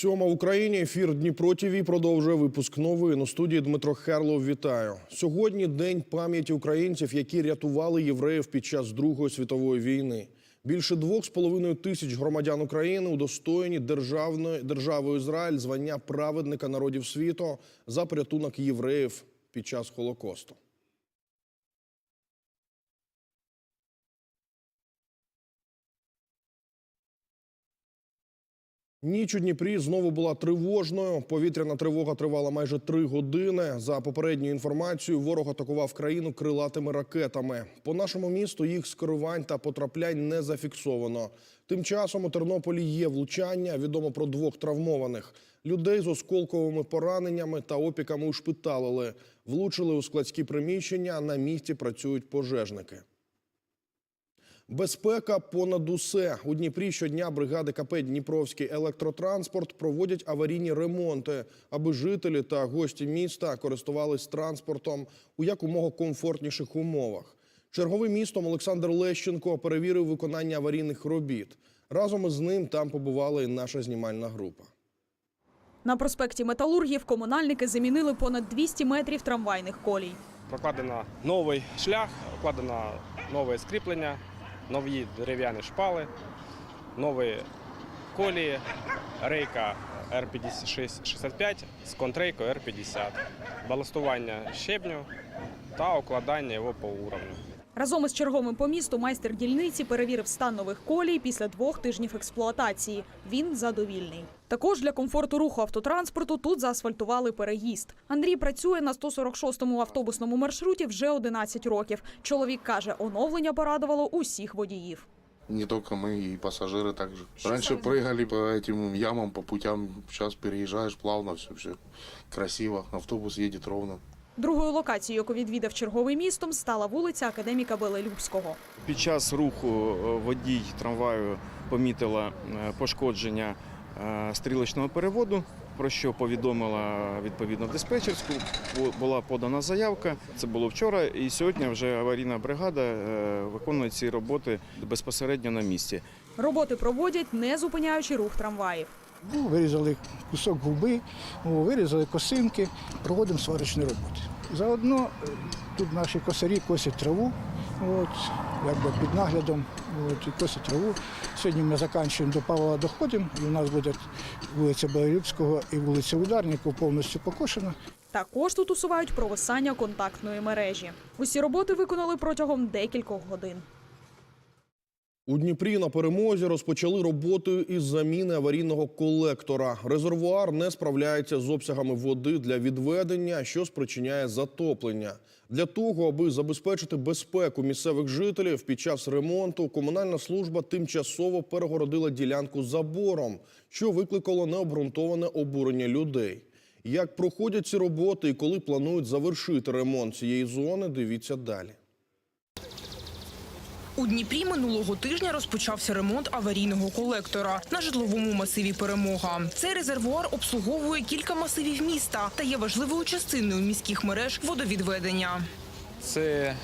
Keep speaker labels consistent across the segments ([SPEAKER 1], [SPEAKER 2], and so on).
[SPEAKER 1] Сьома в Україні. Ефір Дніпро ТВ продовжує випуск новин. У студії Дмитро Херлов. Вітаю. Сьогодні день пам'яті українців, які рятували євреїв під час Другої світової війни. Більше двох з половиною тисяч громадян України удостоєні державної державою Ізраїль звання праведника народів світу за порятунок євреїв під час Холокосту. Ніч у Дніпрі знову була тривожною. Повітряна тривога тривала майже три години. За попередньою інформацією, ворог атакував країну крилатими ракетами. По нашому місту їх скерувань та потраплянь не зафіксовано. Тим часом у Тернополі є влучання. Відомо про двох травмованих людей з осколковими пораненнями та опіками ушпиталили. Влучили у складські приміщення. На місці працюють пожежники. Безпека понад усе. У Дніпрі щодня бригади КП Дніпровський електротранспорт проводять аварійні ремонти, аби жителі та гості міста користувались транспортом у якомога комфортніших умовах. Черговим містом Олександр Лещенко перевірив виконання аварійних робіт. Разом із ним там побувала і наша знімальна група.
[SPEAKER 2] На проспекті Металургів комунальники замінили понад 200 метрів трамвайних колій.
[SPEAKER 3] Прокладено новий шлях, прокладено нове скріплення, нові дерев'яні шпали, нові колії, рейка R65 з контрейкою R50, баластування щебню та укладання його по уровню.
[SPEAKER 2] Разом із черговим по місту майстер дільниці перевірив стан нових колій після двох тижнів експлуатації. Він задовільний. Також для комфорту руху автотранспорту тут заасфальтували переїзд. Андрій працює на 146-му автобусному маршруті вже 11 років. Чоловік каже, оновлення порадувало усіх водіїв.
[SPEAKER 4] Не только мы, и пассажиры также. Раньше прыгали по этим ямам, по путям. Сейчас переезжаешь плавно, все, все красиво. Автобус едет ровно.
[SPEAKER 2] Другою локацією, яку відвідав черговий містом, стала вулиця Академіка Белелюбського.
[SPEAKER 5] Під час руху е, водій трамваю помітила е, пошкодження е, стрілочного переводу, про що повідомила відповідно диспетчерську. Була подана заявка. Це було вчора, і сьогодні вже аварійна бригада виконує ці роботи безпосередньо на місці.
[SPEAKER 2] Роботи проводять, не зупиняючи рух трамваїв.
[SPEAKER 6] Ну, вирізали кусок губи, о, вирізали косинки, проводимо сварочні роботи. Заодно е, тут наші косарі косять траву, от, якби під наглядом, от, і косять траву. Сьогодні ми закінчуємо до Павла доходимо, і у нас буде вулиця Боголюбського і вулиця Ударників повністю покошена.
[SPEAKER 2] Також тут усувають провисання контактної мережі. Усі роботи виконали протягом декількох годин.
[SPEAKER 1] У Дніпрі на перемозі розпочали роботу із заміни аварійного колектора. Резервуар не справляється з обсягами води для відведення, що спричиняє затоплення. Для того, аби забезпечити безпеку місцевих жителів під час ремонту, комунальна служба тимчасово перегородила ділянку забором, що викликало необґрунтоване обурення людей. Як проходять ці роботи і коли планують завершити ремонт цієї зони, дивіться далі.
[SPEAKER 7] У Дніпрі минулого тижня розпочався ремонт аварійного колектора на житловому масиві Перемога. Цей резервуар обслуговує кілька масивів міста та є важливою частиною міських мереж водовідведення.
[SPEAKER 8] Це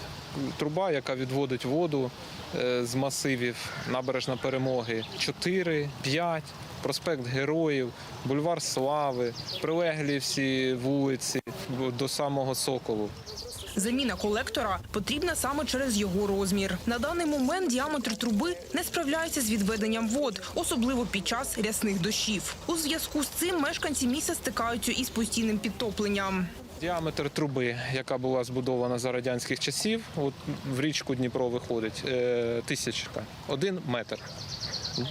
[SPEAKER 8] труба, яка відводить воду е, з масивів набережна перемоги 4, 5, проспект Героїв, бульвар Слави, прилеглі всі вулиці до самого Соколу.
[SPEAKER 7] Заміна колектора потрібна саме через його розмір. На даний момент діаметр труби не справляється з відведенням вод, особливо під час рясних дощів. У зв'язку з цим мешканці міста стикаються із постійним підтопленням.
[SPEAKER 8] Діаметр труби, яка була збудована за радянських часів, от в річку Дніпро виходить е, тисячка, один метр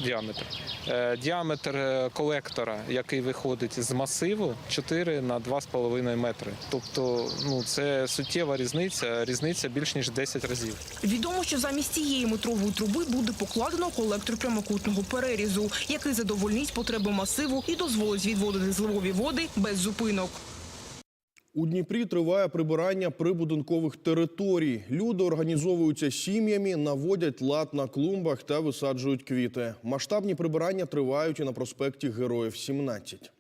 [SPEAKER 8] діаметр. Е, діаметр е, колектора, який виходить з масиву, 4 на 2,5 метри. Тобто, ну це суттєва різниця, різниця більш ніж 10 разів.
[SPEAKER 7] Відомо, що замість цієї метрової труби буде покладено колектор прямокутного перерізу, який задовольнить потреби масиву і дозволить відводити зливові води без зупинок.
[SPEAKER 1] У Дніпрі триває прибирання прибудинкових територій. Люди організовуються сім'ями, наводять лад на клумбах та висаджують квіти. Масштабні прибирання тривають і на проспекті Героїв 17.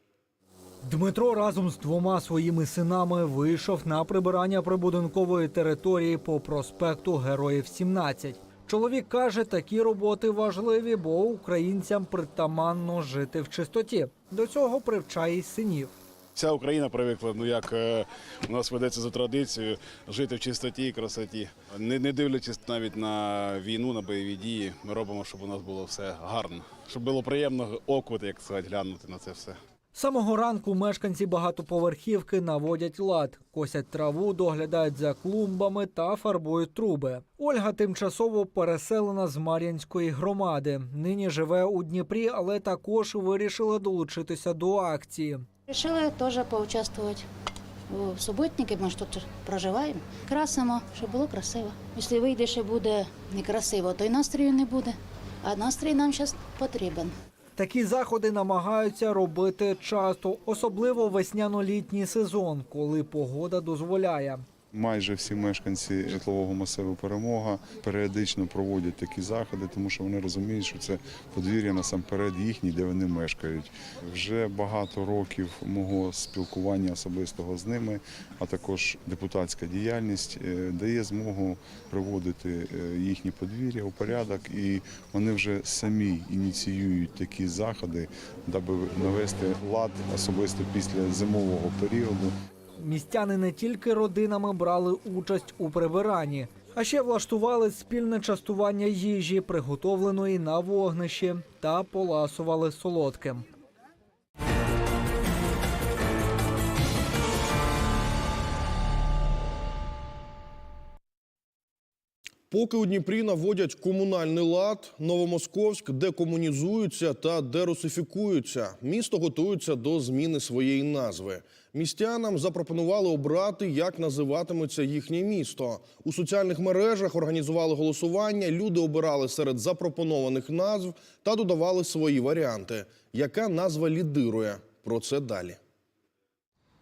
[SPEAKER 9] Дмитро разом з двома своїми синами вийшов на прибирання прибудинкової території по проспекту Героїв 17. Чоловік каже, такі роботи важливі, бо українцям притаманно жити в чистоті. До цього привчає й синів.
[SPEAKER 10] Вся Україна привикла, ну як е, у нас ведеться за традицією, жити в чистоті і красоті. Не, не дивлячись навіть на війну, на бойові дії, ми робимо, щоб у нас було все гарно, щоб було приємно оку, як сказати, глянути на це все.
[SPEAKER 9] Самого ранку мешканці багатоповерхівки наводять лад, косять траву, доглядають за клумбами та фарбують труби. Ольга тимчасово переселена з Мар'янської громади. Нині живе у Дніпрі, але також вирішила долучитися до акції.
[SPEAKER 11] Решила тоже поучаствовать в суботнике, ми ж тут проживаємо. Красимо, щоб було красиво. Якщо вийде, що буде некрасиво, то й настрою не буде. А настрій нам зараз потрібен.
[SPEAKER 9] Такі заходи намагаються робити часто, особливо весняно-літній сезон, коли погода дозволяє.
[SPEAKER 12] Майже всі мешканці житлового масиву перемога періодично проводять такі заходи, тому що вони розуміють, що це подвір'я насамперед їхнє, де вони мешкають. Вже багато років мого спілкування особистого з ними, а також депутатська діяльність е, дає змогу приводити е, їхні подвір'я у порядок, і вони вже самі ініціюють такі заходи, даби навести лад особисто після зимового періоду.
[SPEAKER 9] Містяни не тільки родинами брали участь у прибиранні, а ще влаштували спільне частування їжі, приготовленої на вогнищі, та поласували солодким.
[SPEAKER 1] Поки у Дніпрі наводять комунальний лад, Новомосковськ декомунізується та дерусифікується. Місто готується до зміни своєї назви. Містянам запропонували обрати, як називатиметься їхнє місто. У соціальних мережах організували голосування. Люди обирали серед запропонованих назв та додавали свої варіанти. Яка назва лідирує? Про це далі.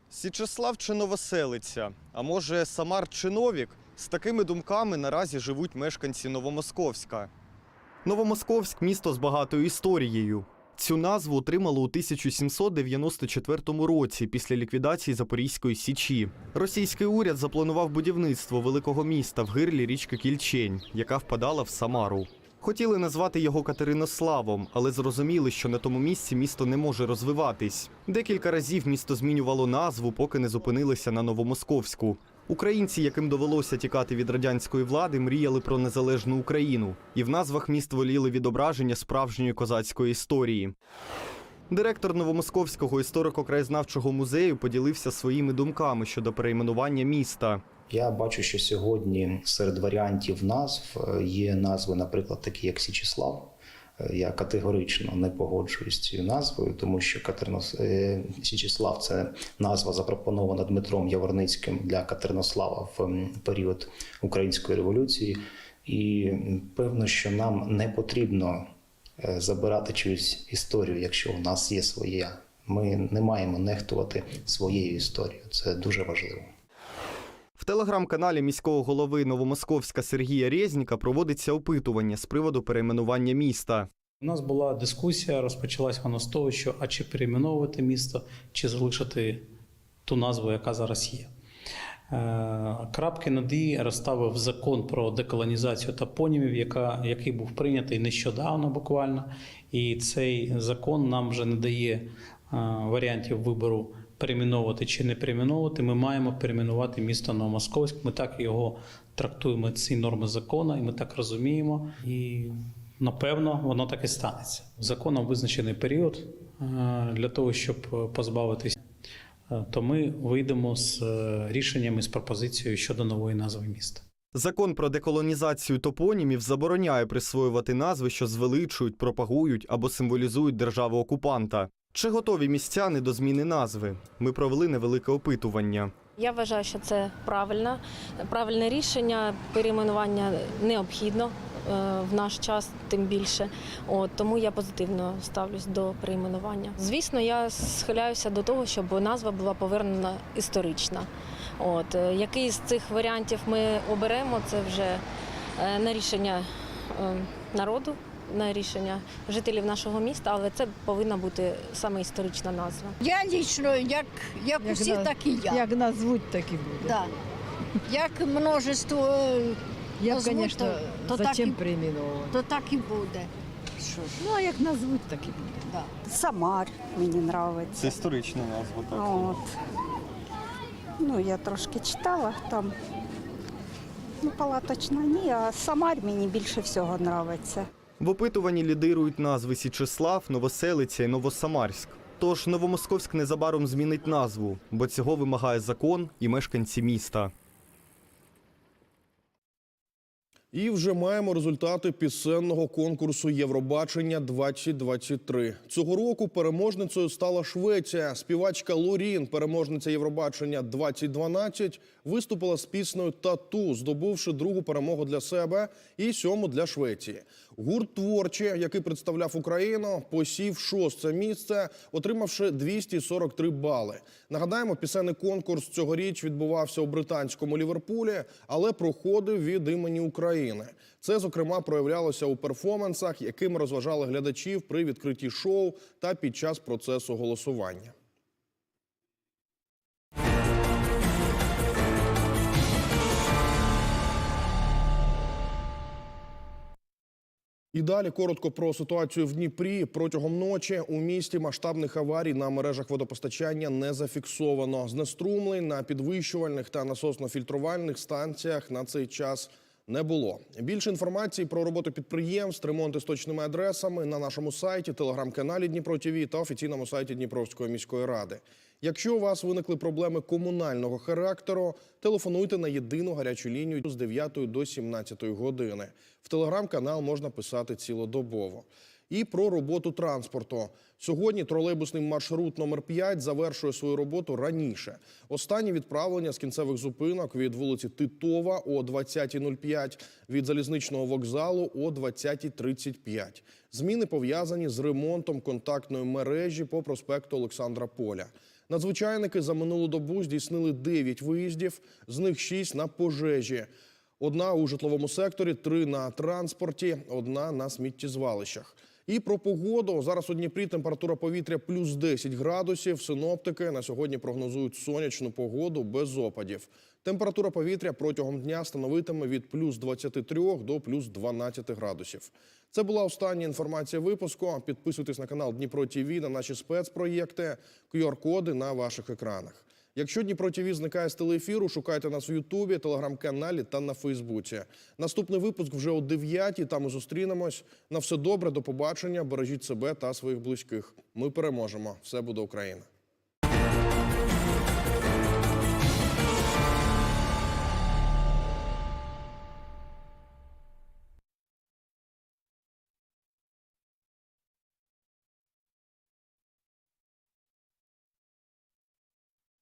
[SPEAKER 13] Січеслав чи Новоселиця, а може Самар чи Новік? З такими думками наразі живуть мешканці Новомосковська. Новомосковськ місто з багатою історією. Цю назву отримало у 1794 році після ліквідації Запорізької січі. Російський уряд запланував будівництво великого міста в гирлі річки Кільчень, яка впадала в Самару. Хотіли назвати його Катеринославом, але зрозуміли, що на тому місці місто не може розвиватись. Декілька разів місто змінювало назву, поки не зупинилися на Новомосковську. Українці, яким довелося тікати від радянської влади, мріяли про незалежну Україну, і в назвах міст воліли відображення справжньої козацької історії. Директор Новомосковського історико-краєзнавчого музею поділився своїми думками щодо перейменування міста.
[SPEAKER 14] Я бачу, що сьогодні серед варіантів назв е, є назви, наприклад, такі як Січіслав. Е, Я категорично не погоджуюсь з цією назвою, тому що Катеринос... е, Січіслав це назва запропонована Дмитром Яворницьким для Катеринослава в період Української революції. І певно, що нам не потрібно е, забирати чиюсь історію, якщо у нас є своя. Ми не маємо нехтувати своєю історією. Це дуже важливо.
[SPEAKER 13] В телеграм-каналі міського голови Новомосковська Сергія Резніка проводиться опитування з приводу перейменування міста.
[SPEAKER 15] У нас була дискусія, розпочалась вона з того, що а чи перейменовувати місто, чи залишити ту назву, яка зараз є. Е, Крапки над «і» розставив закон про деколонізацію топонімів, яка, який був прийнятий нещодавно буквально. І цей закон нам вже не дає е, варіантів вибору перейменовувати чи не перейменовувати. Ми маємо перейменувати місто Новомосковськ. Ми так його трактуємо, ці норми закону, і ми так розуміємо. І напевно воно так і станеться. Законом визначений період е, для того, щоб позбавитись. е, То ми вийдемо з е, рішеннями з пропозицією щодо нової назви міста.
[SPEAKER 13] Закон про деколонізацію топонімів забороняє присвоювати назви, що звеличують, пропагують або символізують державу окупанта. Чи готові містяни до зміни назви? Ми провели невелике опитування.
[SPEAKER 16] Я вважаю, що це правильне, правильне рішення. Перейменування необхідно е, в наш час, тим більше. От тому я позитивно ставлюсь до перейменування. Звісно, я схиляюся до того, щоб назва була повернена історична. От е, який з цих варіантів ми оберемо, це вже е, на рішення е, народу. На рішення жителів нашого міста, але це повинна бути саме історична назва.
[SPEAKER 17] Я лічно, як, як,
[SPEAKER 18] Як
[SPEAKER 17] усі,
[SPEAKER 18] на-
[SPEAKER 17] так і я.
[SPEAKER 18] Як назвуть, так і буде.
[SPEAKER 17] Да. Як множество е, Я,
[SPEAKER 18] назвуть,
[SPEAKER 17] звісно,
[SPEAKER 18] то, то, так і, то так і буде. Що ж,
[SPEAKER 17] Ну, а як назвуть, так і буде.
[SPEAKER 18] да.
[SPEAKER 19] Самар мені подобається.
[SPEAKER 13] Це історична назва, так.
[SPEAKER 19] От. Ну, я трошки читала там. Ну, палаточна ні, а Самар мені більше всього подобається.
[SPEAKER 13] В опитуванні лідирують назви Січеслав, Новоселиця і Новосамарськ. Тож Новомосковськ незабаром змінить назву, бо цього вимагає закон і мешканці міста.
[SPEAKER 1] І вже маємо результати пісенного конкурсу Євробачення 2023. Цього року переможницею стала Швеція. Співачка Лорін, переможниця Євробачення 2012, виступила з піснею Тату, здобувши другу перемогу для себе і сьому для Швеції. Гурт творчі, який представляв Україну, посів шосте місце, отримавши 243 бали. Нагадаємо, пісенний конкурс цьогоріч відбувався у британському Ліверпулі, але проходив від імені України. Це, зокрема, проявлялося у перформансах, якими розважали глядачів при відкритті шоу та під час процесу голосування. І далі коротко про ситуацію в Дніпрі. Протягом ночі у місті масштабних аварій на мережах водопостачання не зафіксовано. Знеструмлень на підвищувальних та насосно-фільтрувальних станціях на цей час не було. Більше інформації про роботу підприємств, ремонти з точними адресами на нашому сайті, телеграм-каналі Дніпро ТВ та офіційному сайті Дніпровської міської ради. Якщо у вас виникли проблеми комунального характеру, телефонуйте на єдину гарячу лінію з 9 до 17 години. В телеграм-канал можна писати цілодобово. І про роботу транспорту. Сьогодні тролейбусний маршрут номер 5 завершує свою роботу раніше. Останнє відправлення з кінцевих зупинок від вулиці Титова о 20.05, від залізничного вокзалу о 20.35. Зміни пов'язані з ремонтом контактної мережі по проспекту Олександра Поля. Надзвичайники за минулу добу здійснили 9 виїздів, з них 6 на пожежі. Одна у житловому секторі, три на транспорті, одна на сміттєзвалищах. І про погоду. Зараз у Дніпрі температура повітря плюс 10 градусів. Синоптики на сьогодні прогнозують сонячну погоду без опадів. Температура повітря протягом дня становитиме від плюс 23 до плюс 12 градусів. Це була остання інформація випуску. Підписуйтесь на канал Дніпро ТВ, на наші спецпроєкти, QR-коди на ваших екранах. Якщо Дніпро ТІВІ зникає з телеефіру, шукайте нас в Ютубі, телеграм-каналі та на Фейсбуці. Наступний випуск вже о 9 Там і зустрінемось. На все добре, до побачення. Бережіть себе та своїх близьких. Ми переможемо. Все буде Україна.